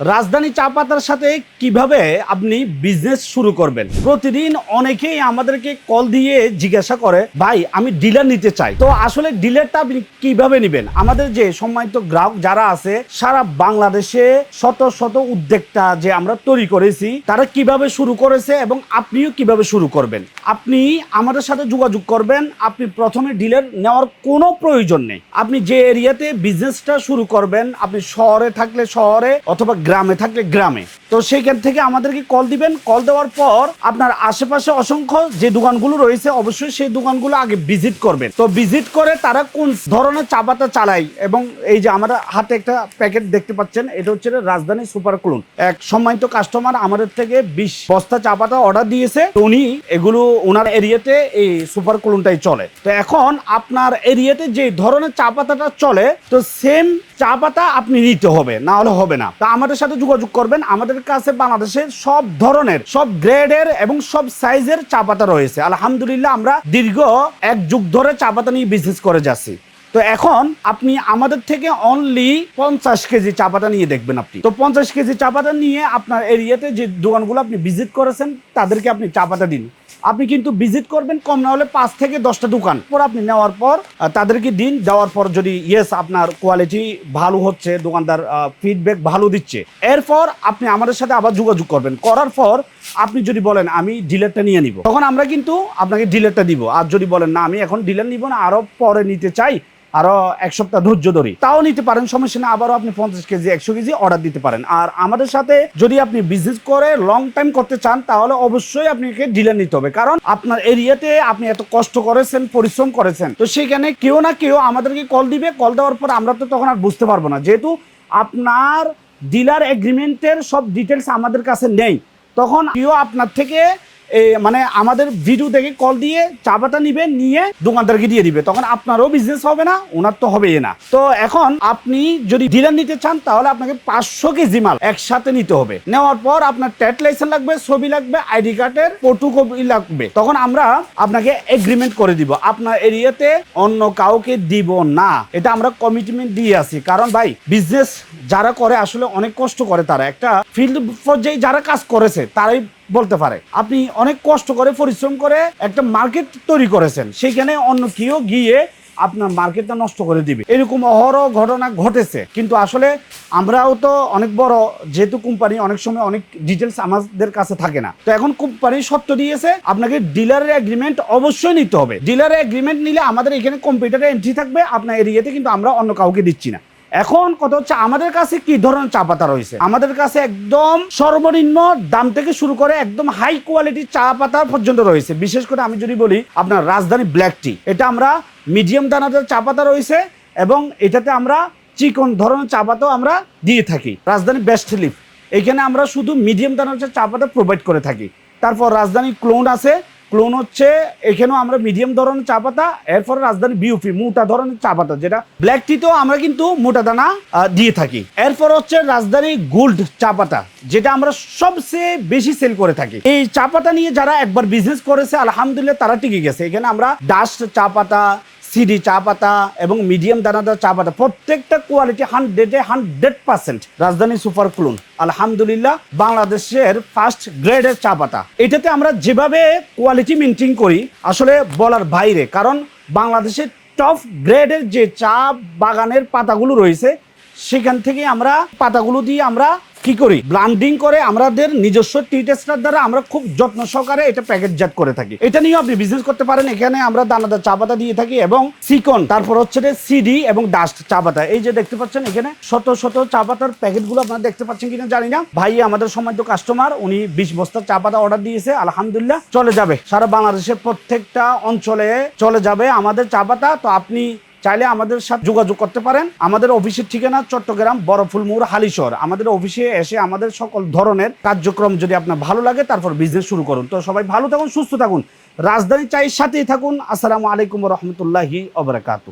রাজধানী চা পাতার সাথে কীভাবে আপনি বিজনেস শুরু করবেন? প্রতিদিন অনেকেই আমাদেরকে কল দিয়ে জিজ্ঞাসা করে, ভাই, আমি ডিলার নিতে চাই। তো আসলে ডিলারটা আপনি কীভাবে নেবেন? আমাদের যে সম্মানিত গ্রাহক যারা আছে, সারা বাংলাদেশে শত শত উদ্যোক্তা যে আমরা তৈরি করেছি, তারা কীভাবে শুরু করেছে এবং আপনিও কীভাবে শুরু করবেন? আপনি আমাদের সাথে যোগাযোগ করবেন, আপনি প্রথমে ডিলার নেওয়ার কোনো প্রয়োজন নেই। আপনি যে এরিয়াতে বিজনেসটা শুরু করবেন, আপনি শহরে থাকলে শহরে অথবা গ্রামে থাকলে গ্রামে। তো সেইখান থেকে আমাদেরকে কল দিবেন। কল দেওয়ার পর আপনার আশেপাশে অসংখ্য যে দোকানগুলো রয়েছে, অবশ্যই সেই দোকানগুলো আগে ভিজিট করবেন। তো ভিজিট করে তারা কোন ধরনের চা পাতা চালায় এবং এই যে আমরা হাতে একটা প্যাকেট দেখতে পাচ্ছেন, এটা হচ্ছে রাজধানী সুপার ক্লুন। এক সম্মানিত কাস্টমার আমাদের থেকে বিশ বস্তা চা পাতা অর্ডার দিয়েছে উনি এগুলো ওনার এরিয়াতে এই সুপার ক্লুনটাই চলে। তো এখন আপনার এরিয়াতে যে ধরনের চা পাতাটা চলে, তো সেম চা পাতা আপনি নিতে হবে, না হলে হবে না। তো আমাদের সাথে যোগাযোগ করবেন। আমাদের কাছে বাংলাদেশের সব ধরনের, সব গ্রেডের এবং সব সাইজের চা পাতা রয়েছে। আলহামদুলিল্লাহ আমরা দীর্ঘ এক যুগ ধরে চা পাতা নিয়ে বিজনেস করে যাচ্ছি। তো এখন আপনি আমাদের থেকে অনলি পঞ্চাশ কেজি চা পাতা নিয়ে দেখবেন আপনি। তো পঞ্চাশ কেজি চা পাতা নিয়ে আপনার এরিয়াতে যে দোকানগুলো আপনি ভিজিট করেছেন, তাদেরকে আপনি চা পাতা দিন। আপনি কিন্তু ভিজিট করবেন, কম না হলে পাঁচ থেকে দশটা দোকান। পর আপনি নেওয়ার পর তাদেরকে দিন, দেওয়ার পর যদি ইয়েস আপনার কোয়ালিটি ভালো হচ্ছে, দোকানদার ফিডব্যাক ভালো দিচ্ছে। এরপর আপনি আমাদের সাথে আবার যোগাযোগ করবেন। করার পর আপনি যদি বলেন, আমি ডিলারটা নিয়ে নিব। তখন আমরা কিন্তু আপনাকে ডিলারটা দিব। আর যদি বলেন, না, আমি এখন ডিলার নিব না আরও পরে নিতে চাই আরও এক সপ্তাহ ধৈর্য ধরি। তাও নিতে পারেন, সমস্যা না আবারও আপনি পঞ্চাশ কেজি, একশো কেজি অর্ডার দিতে পারেন। আর আমাদের সাথে যদি আপনি বিজনেস করে লং টাইম করতে চান, তাহলে অবশ্যই আপনাকে ডিলার নিতে হবে। কারণ আপনার এরিয়াতে আপনি এত কষ্ট করেছেন, পরিশ্রম করেছেন, তো সেখানে কেউ না কেউ আমাদেরকে কল দিবে। কল দেওয়ার পর আমরা তো তখন আর বুঝতে পারব না। যেহেতু আপনার ডিলার এগ্রিমেন্টের সব ডিটেলস আমাদের কাছে নেই, তখন কেউ আপনার থেকে মানে আমাদের ভিডিও দেখে কল দিয়ে চা পাতা নিবে, নিয়ে দোকানদারকে দিয়ে দিবে। তখন আপনারও বিজনেস হবে না, ওনার তো হবেই না। তো এখন আপনি যদি ডিলার নিতে চান, তাহলে আপনাকে পাঁচশো কেজি মাল একসাথে নিতে হবে। নেওয়ার পর আপনার ট্যাট লাইসেন্স লাগবে, ছবি লাগবে আইডি কার্ডের ফটোকপি লাগবে। তখন আমরা আপনাকে এগ্রিমেন্ট করে দিব। আপনার এরিয়াতে অন্য কাউকে দিব না। এটা আমরা কমিটমেন্ট দিয়ে আছি। কারণ ভাই বিজনেস যারা করে, আসলে অনেক কষ্ট করে তারা। একটা ফিল্ড পর্যায়ে যারা কাজ করেছে, তারাই বলতে পারে। আপনি অনেক কষ্ট করে পরিশ্রম করে একটা মার্কেট তৈরি করেছেন। সেইখানে অন্য কেউ গিয়ে আপনার মার্কেটটা নষ্ট করে দিবে। এরকম অহরহ ঘটনা ঘটেছে। কিন্তু আসলে আমরাও তো অনেক বড়, যেহেতু কোম্পানি অনেক সময় অনেক ডিটেলস আমাদের কাছে থাকে না। তো এখন কোম্পানি সত্য দিয়েছে, আপনাকে ডিলারের এগ্রিমেন্ট অবশ্যই নিতে হবে। ডিলারের এগ্রিমেন্ট নিলে আমাদের এখানে কম্পিউটারে এন্ট্রি থাকবে, আপনার এরিয়াতে কিন্তু আমরা অন্য কাউকে দিচ্ছি না। এখন কত হচ্ছে আমাদের কাছে কি ধরনের চা পাতা রয়েছে? আমাদের কাছে একদম সর্বনিম্ন দাম থেকে শুরু করে একদম হাই কোয়ালিটির চা পাতা পর্যন্ত রয়েছে। বিশেষ করে আমি যদি বলি আপনার রাজধানী ব্ল্যাক টি এটা আমরা মিডিয়াম দানাদার চা পাতা রয়েছে এবং এটাতে আমরা চিকন ধরনের চা পাতাও আমরা দিয়ে থাকি। রাজধানী বেস্ট লিফ এখানে আমরা শুধু মিডিয়াম দানাদার চা পাতা প্রোভাইড করে থাকি। তারপর রাজধানী ক্লোন আছে ক্লোন হচ্ছে, এখানেও আমরা মিডিয়াম ধরনের চা পাতা, এরপরে রাজধানী বিউপি মোটা ধরনের চা পাতা, যেটা ব্ল্যাক টিতেও আমরা কিন্তু মোটা দানা দিয়ে থাকি। এরপর হচ্ছে রাজধানী গোল্ড চা পাতা, যেটা আমরা সবচেয়ে বেশি সেল করে থাকি। এই চা পাতা নিয়ে যারা একবার বিজনেস করেছে, আলহামদুলিল্লাহ তারা টিকে গেছে। এখানে আমরা ডাস্ট চা পাতা সিডি চা পাতা এবং মিডিয়াম দানাদার চা পাতা, প্রত্যেকটা কোয়ালিটি হান্ড্রেডে হান্ড্রেড পার্সেন্ট রাজধানী সুপার ক্লুন, আলহামদুলিল্লাহ বাংলাদেশের ফার্স্ট গ্রেডের চা পাতা। এটাতে আমরা যেভাবে কোয়ালিটি মেনটেন করি, আসলে বলার বাইরে, কারণ বাংলাদেশের টপ গ্রেডের যে চা বাগানের পাতাগুলো রয়েছে, সেখান থেকে আমরা পাতাগুলো দিয়ে আমরা কি করি? ব্লান্ডিং করে আমাদের নিজস্ব টি টেস্টার দ্বারা আমরা খুব যত্ন সহকারে এটা প্যাকেটজাত করে থাকি। এটা নিয়ে আপনি বিজনেস করতে পারেন। এখানে আমরা দানাদার চা পাতা দিয়ে থাকি এবং সিকন তারপর হচ্ছে সিডি এবং ডাস্ট চা পাতা এই যে দেখতে পাচ্ছেন এখানে শত শত চা পাতার প্যাকেটগুলো আপনারা দেখতে পাচ্ছেন কিনা জানি না। ভাই, আমাদের সম্মানিত কাস্টমার উনি বিশ বস্তার চা পাতা অর্ডার দিয়েছে। আলহামদুলিল্লাহ, চলে যাবে। সারা বাংলাদেশের প্রত্যেকটা অঞ্চলে চলে যাবে আমাদের চা পাতা তো আপনি চাইলে আমাদের সাথে যোগাযোগ করতে পারেন। আমাদের অফিসের ঠিকানা চট্টগ্রাম বড়ফুলমুর হালিশহর। আমাদের অফিসে এসে আমাদের সকল ধরনের কার্যক্রম যদি আপনার ভালো লাগে, তারপর বিজনেস শুরু করুন। তো সবাই ভালো থাকুন, সুস্থ থাকুন। রাজধানী চাইয়ের সাথেই থাকুন। আসসালামু আলাইকুম রহমতুল্লাহি অবরাকাতু